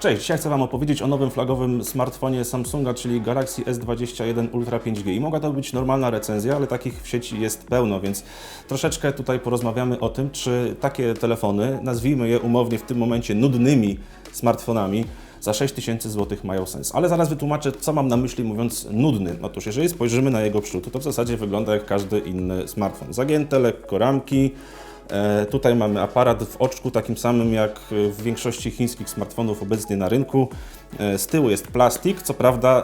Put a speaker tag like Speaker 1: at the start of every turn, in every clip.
Speaker 1: Cześć, dzisiaj chcę Wam opowiedzieć o nowym flagowym smartfonie Samsunga, czyli Galaxy S21 Ultra 5G. I mogła to być normalna recenzja, ale takich w sieci jest pełno, więc troszeczkę tutaj porozmawiamy o tym, czy takie telefony, nazwijmy je umownie w tym momencie nudnymi smartfonami, za 6000 zł mają sens. Ale zaraz wytłumaczę, co mam na myśli mówiąc nudny. Otóż, jeżeli spojrzymy na jego przód, to w zasadzie wygląda jak każdy inny smartfon. Zagięte lekko ramki, Tutaj mamy aparat w oczku, takim samym jak w większości chińskich smartfonów obecnie na rynku. E, Z tyłu jest plastik, co prawda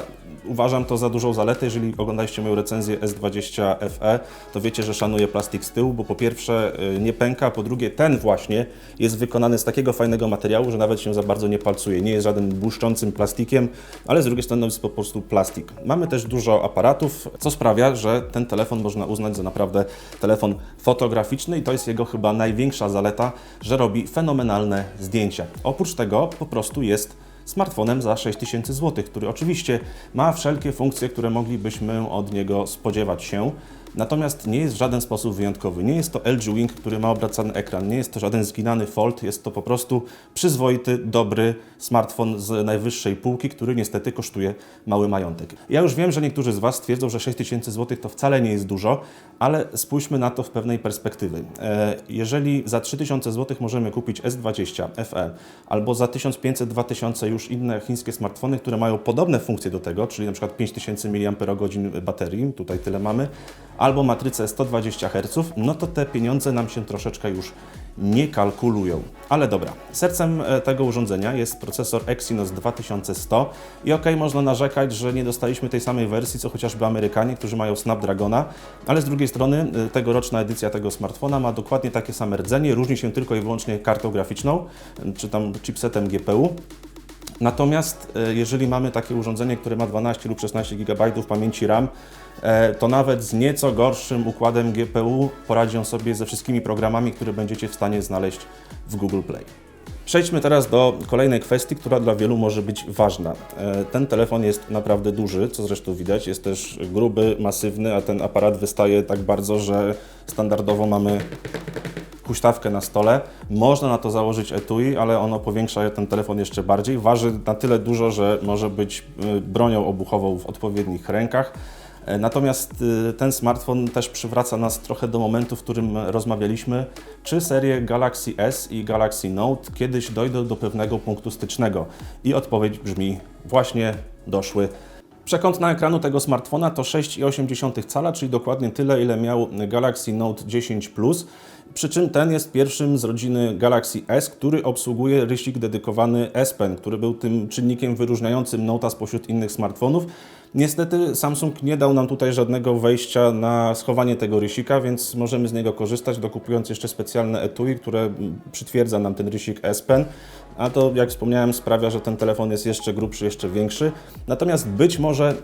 Speaker 1: uważam to za dużą zaletę. Jeżeli oglądaliście moją recenzję S20 FE, to wiecie, że szanuję plastik z tyłu, bo po pierwsze e, nie pęka, po drugie ten właśnie jest wykonany z takiego fajnego materiału, że nawet się za bardzo nie palcuje. Nie jest żadnym błyszczącym plastikiem, ale z drugiej strony jest po prostu plastik. Mamy też dużo aparatów, co sprawia, że ten telefon można uznać za naprawdę telefon fotograficzny i to jest jego chyba największa zaleta, że robi fenomenalne zdjęcia. Oprócz tego po prostu jest smartfonem za 6000 zł, który oczywiście ma wszelkie funkcje, które moglibyśmy od niego spodziewać się. Natomiast nie jest w żaden sposób wyjątkowy. Nie jest to LG Wing, który ma obracany ekran, nie jest to żaden zginany Fold, jest to po prostu przyzwoity, dobry smartfon z najwyższej półki, który niestety kosztuje mały majątek. Ja już wiem, że niektórzy z Was twierdzą, że 6000 zł to wcale nie jest dużo, ale spójrzmy na to w pewnej perspektywy. E, Jeżeli za 3000 zł możemy kupić S20 FE albo za 1500-2000 już inne chińskie smartfony, które mają podobne funkcje do tego, czyli na przykład 5000 mAh baterii, tutaj tyle mamy, albo matrycę 120 Hz, no to te pieniądze nam się troszeczkę już nie kalkulują. Ale dobra, sercem e, tego urządzenia jest procesor Exynos 2100 i ok, można narzekać, że nie dostaliśmy tej samej wersji, co chociażby Amerykanie, którzy mają Snapdragona, ale z drugiej strony e, tegoroczna edycja tego smartfona ma dokładnie takie same rdzenie, różni się tylko i wyłącznie kartą graficzną, e, czy tam chipsetem GPU. Natomiast e, jeżeli mamy takie urządzenie, które ma 12 lub 16 GB pamięci RAM, e, to nawet z nieco gorszym układem GPU poradzi on sobie ze wszystkimi programami, które będziecie w stanie znaleźć w Google Play. Przejdźmy teraz do kolejnej kwestii, która dla wielu może być ważna. E, Ten telefon jest naprawdę duży, co zresztą widać, jest też gruby, masywny, a ten aparat wystaje tak bardzo, że standardowo mamy huśtawkę na stole. Można na to założyć etui, ale ono powiększa ten telefon jeszcze bardziej. Waży na tyle dużo, że może być y, bronią obuchową w odpowiednich rękach. E, Natomiast y, ten smartfon też przywraca nas trochę do momentu, w którym rozmawialiśmy, czy serie Galaxy S i Galaxy Note kiedyś dojdą do pewnego punktu stycznego. I odpowiedź brzmi właśnie doszły. Przekątna ekranu tego smartfona to 6,8 cala, czyli dokładnie tyle, ile miał Galaxy Note 10 Plus. Przy czym ten jest pierwszym z rodziny Galaxy S, który obsługuje rysik dedykowany S Pen, który był tym czynnikiem wyróżniającym Note'a spośród innych smartfonów. Niestety Samsung nie dał nam tutaj żadnego wejścia na schowanie tego rysika, więc możemy z niego korzystać, dokupując jeszcze specjalne etui, które przytwierdza nam ten rysik S Pen. A to, jak wspomniałem, sprawia, że ten telefon jest jeszcze grubszy, jeszcze większy. Natomiast być może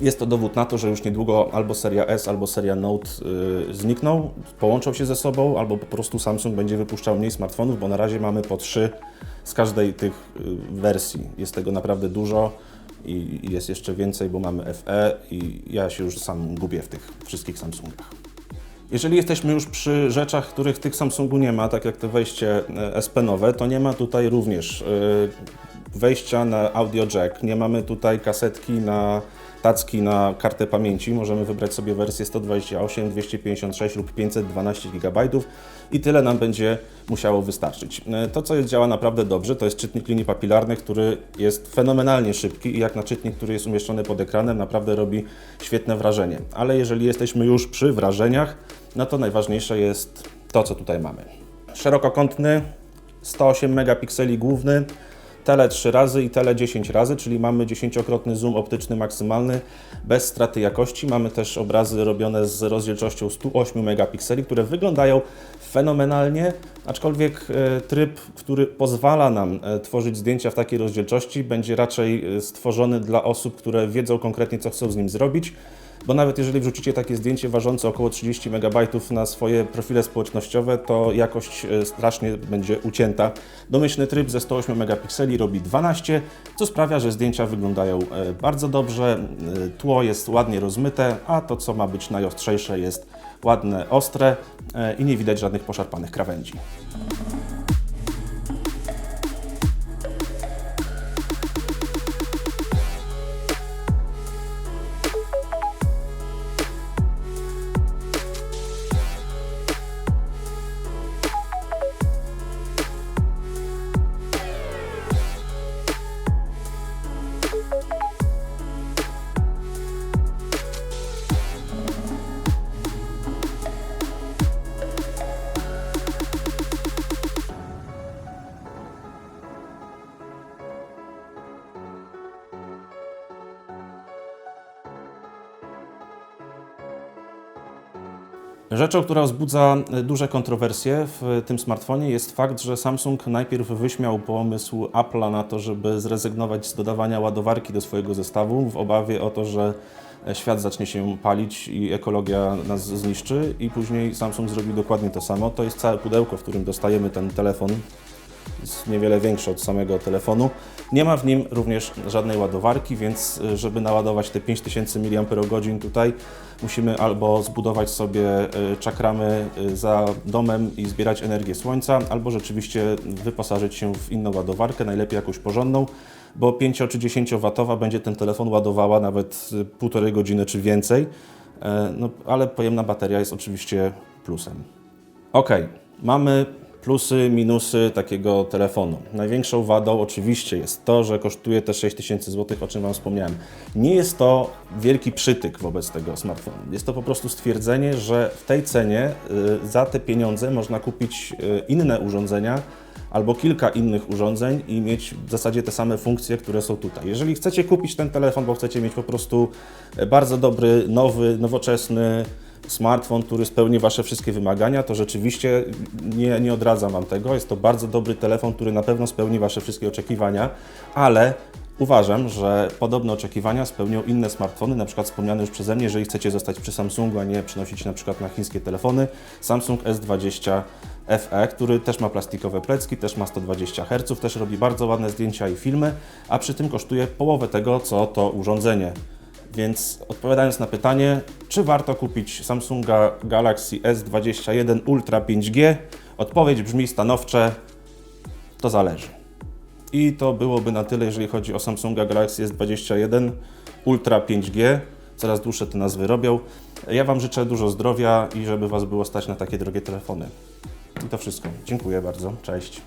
Speaker 1: jest to dowód na to, że już niedługo albo seria S, albo seria Note y, znikną, połączą się ze sobą, albo po prostu Samsung będzie wypuszczał mniej smartfonów, bo na razie mamy po trzy z każdej tych y, wersji. Jest tego naprawdę dużo i jest jeszcze więcej, bo mamy FE i ja się już sam gubię w tych wszystkich Samsungach. Jeżeli jesteśmy już przy rzeczach, których tych Samsungu nie ma, tak jak te wejście e, S-Penowe, to nie ma tutaj również e, wejścia na audio jack, nie mamy tutaj kasetki na tacki na kartę pamięci. Możemy wybrać sobie wersję 128, 256 lub 512 GB i tyle nam będzie musiało wystarczyć. E, To, co działa naprawdę dobrze, to jest czytnik linii papilarnych, który jest fenomenalnie szybki i jak na czytnik, który jest umieszczony pod ekranem, naprawdę robi świetne wrażenie. Ale jeżeli jesteśmy już przy wrażeniach, no to najważniejsze jest to, co tutaj mamy. Szerokokątny, 108 megapikseli główny, tele 3 razy i tele 10 razy, czyli mamy 10-krotny zoom optyczny maksymalny bez straty jakości. Mamy też obrazy robione z rozdzielczością 108 megapikseli, które wyglądają fenomenalnie, aczkolwiek e, tryb, który pozwala nam e, tworzyć zdjęcia w takiej rozdzielczości, będzie raczej e, stworzony dla osób, które wiedzą konkretnie, co chcą z nim zrobić bo nawet jeżeli wrzucicie takie zdjęcie ważące około 30 MB na swoje profile społecznościowe, to jakość e, strasznie będzie ucięta. Domyślny tryb ze 108 megapikseli robi 12, co sprawia, że zdjęcia wyglądają e, bardzo dobrze, e, tło jest ładnie rozmyte, a to co ma być najostrzejsze jest ładne, ostre i nie widać żadnych poszarpanych krawędzi. Rzeczą, która wzbudza e, duże kontrowersje w tym smartfonie jest fakt, że Samsung najpierw wyśmiał pomysł Apple'a na to, żeby zrezygnować z dodawania ładowarki do swojego zestawu w obawie o to, że e, świat zacznie się palić i ekologia nas zniszczy i później Samsung zrobił dokładnie to samo. To jest całe pudełko, w którym dostajemy ten telefon jest niewiele większy od samego telefonu. Nie ma w nim również żadnej ładowarki, więc y, żeby naładować te 5000 mAh tutaj, musimy albo zbudować sobie y, czakramy y, za domem i zbierać energię słońca, albo rzeczywiście wyposażyć się w inną ładowarkę, najlepiej jakąś porządną, bo 5 czy 10 watowa będzie ten telefon ładowała nawet półtorej godziny czy więcej, E, no, ale pojemna bateria jest oczywiście plusem. Ok, mamy plusy, minusy takiego telefonu. Największą wadą oczywiście jest to, że kosztuje te 6000 zł, o czym Wam wspomniałem. Nie jest to wielki przytyk wobec tego smartfonu. Jest to po prostu stwierdzenie, że w tej cenie y, za te pieniądze można kupić y, inne urządzenia albo kilka innych urządzeń i mieć w zasadzie te same funkcje, które są tutaj. Jeżeli chcecie kupić ten telefon, bo chcecie mieć po prostu e, bardzo dobry, nowy, nowoczesny, smartfon, który spełni Wasze wszystkie wymagania, to rzeczywiście nie, nie odradzam Wam tego. Jest to bardzo dobry telefon, który na pewno spełni Wasze wszystkie oczekiwania, ale uważam, że podobne oczekiwania spełnią inne smartfony, na przykład wspomniane już przeze mnie, jeżeli chcecie zostać przy Samsungu, a nie przenosić na przykład na chińskie telefony, Samsung S20 FE, który też ma plastikowe plecki, też ma 120 Hz, też robi bardzo ładne zdjęcia i filmy, a przy tym kosztuje połowę tego, co to urządzenie. Więc odpowiadając na pytanie, czy warto kupić Samsunga Galaxy S21 Ultra 5G, odpowiedź brzmi stanowcze, to zależy. I to byłoby na tyle, jeżeli chodzi o Samsunga Galaxy S21 Ultra 5G. Coraz dłuższe te nazwy robią. Ja Wam życzę dużo zdrowia i żeby Was było stać na takie drogie telefony. I to wszystko. Dziękuję bardzo. Cześć.